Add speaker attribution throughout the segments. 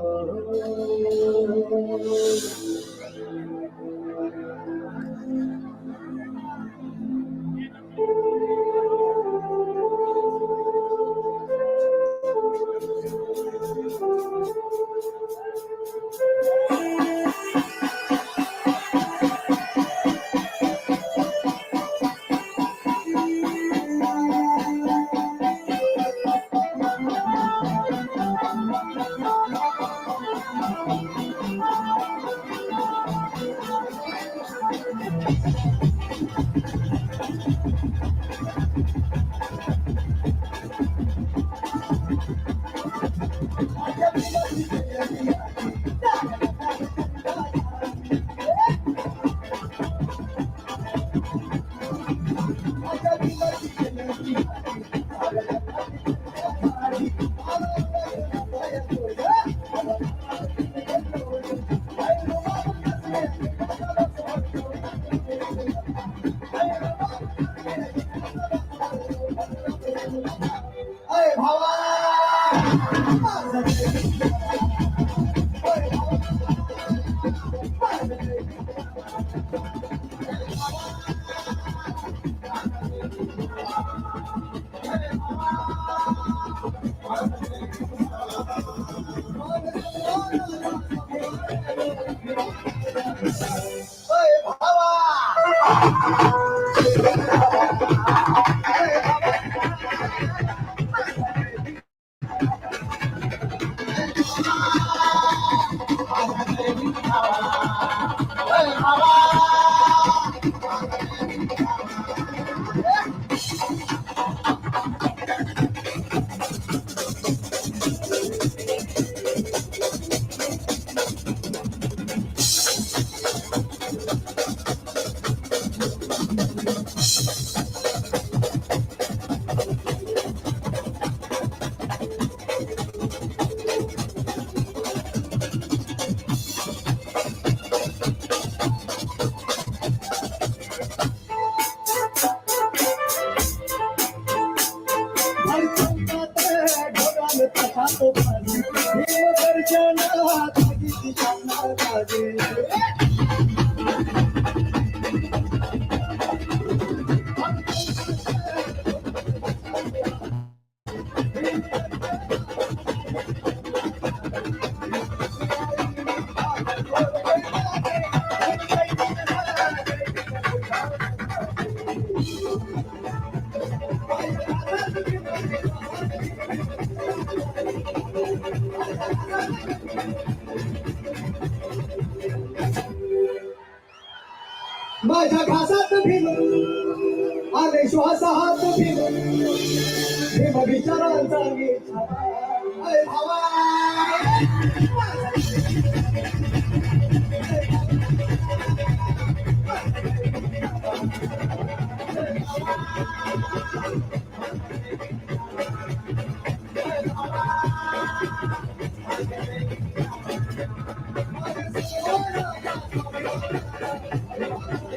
Speaker 1: Oh. Thank you. माझ्या घासात भीम आले श्वासात भीम भीम विचारांचा Thank you.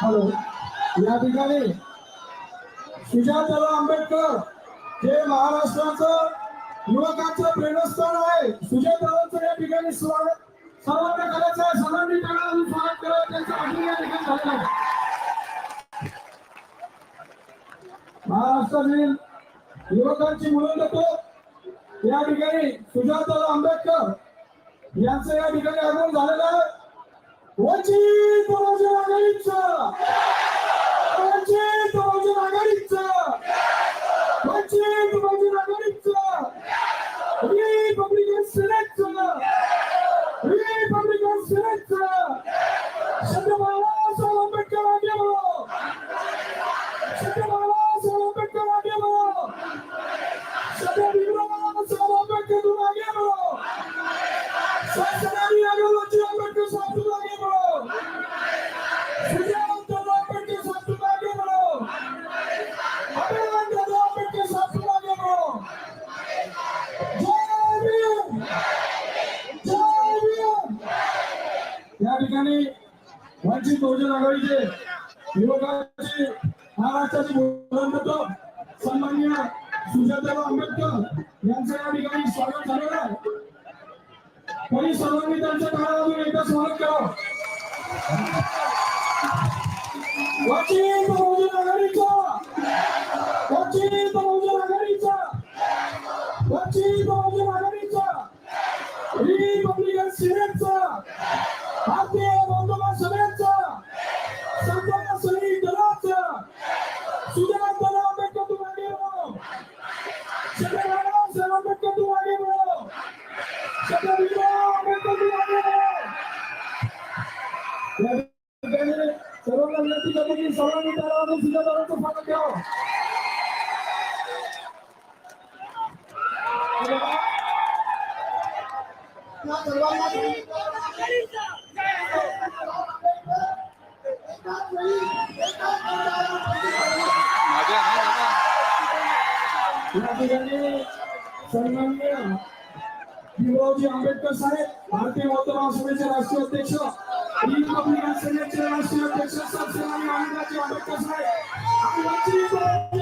Speaker 2: हॅलो. या ठिकाणी सुजातराव आंबेडकर हे महाराष्ट्राचं युवकांचं प्रेरणास्थान आहे. सुजातरावांचं या ठिकाणी स्वागत सर्वांना करायचं आहे सर्वांनी अजून स्वागत करावं त्यांचं अजून झालेलं आहे. महाराष्ट्रातील युवकांची मुलं देतो या ठिकाणी सुजाताराव आंबेडकर यांचं या ठिकाणी आगमन झालेलं आहे. वंचित बहुजन आघाडीचं! वंचित बहुजन आघाडीचे युवकांची महाराष्ट्राचे बोलतो सन्मान्य सुजाताराव आंबेडकर यांचं या ठिकाणी स्वागत झालेलं आहे. तरी सर्वांनी त्यांच्या काळातून एकदा स्वागत करावं. वंचित बहुजन आघाडीचा. वंचित बहुजन आघाडीचा. वंचित बहुजन आघाडीचा. रिपब्लिकन सिनेटचा. भारतीय
Speaker 1: वेळी एकाच
Speaker 2: या ठिकाणी सन्माननीय भीमरावजी आंबेडकर साहेब भारतीय बौद्ध महासभेचे राष्ट्रीय अध्यक्ष रिपब्लिकन सेनेचे राष्ट्रीय अध्यक्ष सरसेनानी आनंदाजी आंबेडकर साहेब आणि वंचित बहुजन